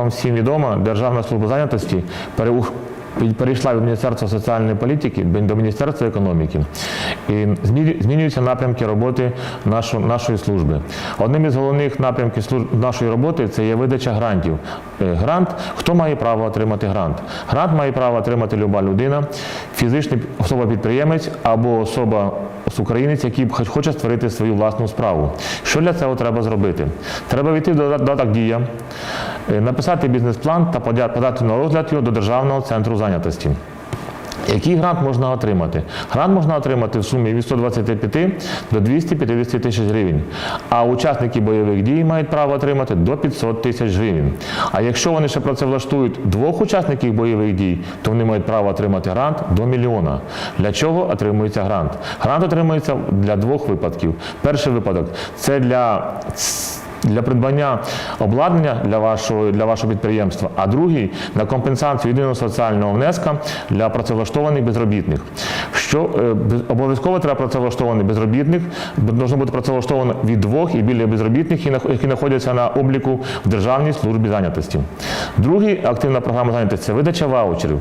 вам всім відомо, Державна служба зайнятості перейшла від Міністерства соціальної політики до Міністерства економіки. І змінюються напрямки роботи нашої служби. Одним із головних напрямків нашої роботи це є видача грантів. Е, Грант, хто має право отримати грант? Грант має право отримати люба людина, фізична особа-підприємець або особа українець, який хоч- хоче створити свою власну справу. Що для цього треба зробити? Треба війти до додаток дія, е, написати бізнес-план та подати на розгляд його до Державного центру зайнятості. Який грант можна отримати? Грант можна отримати в сумі від 125 до 250 тисяч гривень. А учасники бойових дій мають право отримати до 500 тисяч гривень. А якщо вони ще працевлаштують двох учасників бойових дій, то вони мають право отримати грант до мільйона. Для чого отримується грант? Грант отримується для двох випадків. Перший випадок це для для придбання обладнання для вашого, для вашого підприємства, а другий на компенсацію єдиного соціального внеска для працевлаштованих безробітних. Що е, обов'язково треба працевлаштований безробітних, должно бути працевлаштовано від двох і більше безробітних, які знаходяться на обліку в Державній службі зайнятості. Другий активна програма зайнятості це видача ваучерів.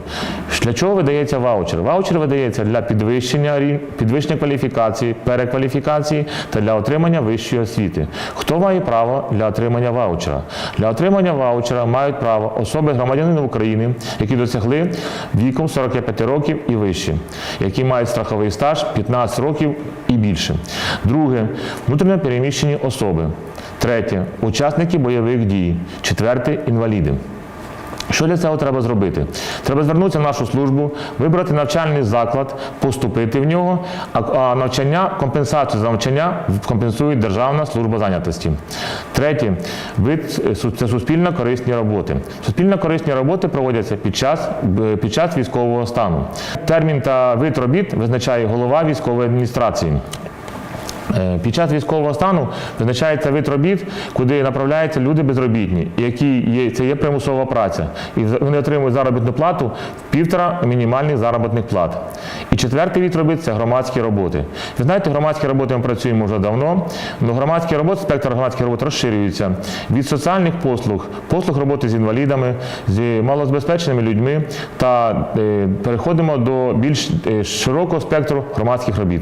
Для чого видається ваучер? Ваучер видається для підвищення підвищення кваліфікації, перекваліфікації та для отримання вищої освіти. Хто має право для отримання ваучера? Для отримання ваучера мають право особи громадянина України, які досягли віком 45 років і вище, які мають страховий стаж 15 років і більше. Друге внутрішньо переміщені особи. Третє учасники бойових дій. Четверте інваліди. Що для цього треба зробити? Треба звернутися в нашу службу, вибрати навчальний заклад, поступити в нього, а, навчання, компенсацію за навчання компенсує Державна служба зайнятості. Третє вид е, це суспільно корисні роботи. Суспільно корисні роботи проводяться під час, під час військового стану. Термін та вид робіт визначає голова військової адміністрації. Е, Під час військового стану визначається вид робіт, куди направляються люди безробітні, які є, це є примусова праця. І вони отримують заробітну плату в півтора мінімальних заробітних плат. І четвертий вид робіт це громадські роботи. Ви знаєте, громадські роботи ми працюємо вже давно, але громадські роботи, спектр громадських робот розширюється від соціальних послуг, послуг роботи з інвалідами, з малозабезпеченими людьми та е, переходимо до більш е, широкого спектру громадських робіт.